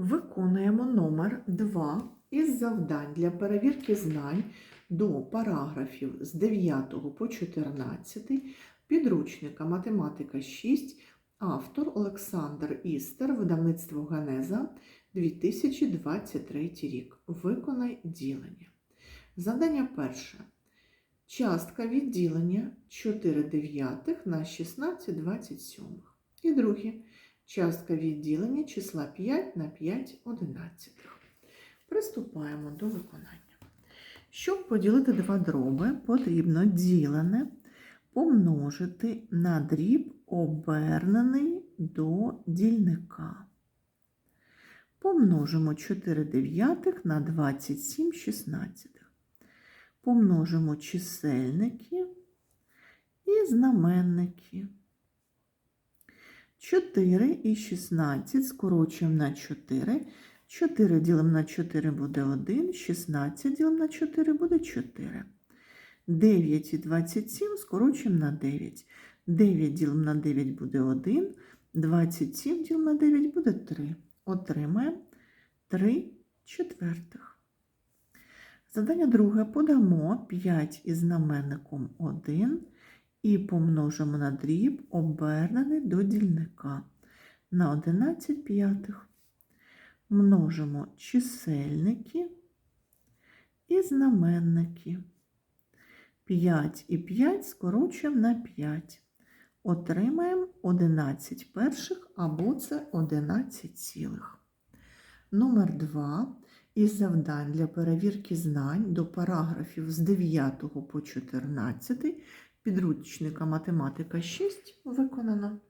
Виконуємо номер 2 із завдань для перевірки знань до параграфів з 9 по 14 підручника Математика 6, автор Олександр Істер, видавництво Генеза 2023 рік. Виконай ділення. Завдання перше. Частка відділення 4 дев'ятих на 16 27. І друге. Частка відділення числа 5 на 5 одинадцятих. Приступаємо до виконання. Щоб поділити два дроби, потрібно ділене помножити на дріб, обернений до дільника. Помножимо 4 дев'ятих на 27 шістнадцятих. Помножимо чисельники і знаменники. 4 і 16 скорочуємо на 4. 4 ділимо на 4 буде 1, 16 ділимо на 4 буде 4. 9 і 27 скорочуємо на 9. 9 ділимо на 9 буде 1, 27 ділимо на 9 буде 3. Отримаємо 3 четвертих. Задання друге. Подамо 5 із знаменником 1 і помножимо на дріб, обернений до дільника на 11 п'ятих. Множимо чисельники і знаменники. 5 і 5 скорочуємо на 5. Отримаємо 11 перших або це 11 цілих. Номер 2 із завдань для перевірки знань до параграфів з 9 по 14 підручника математика 6 виконано.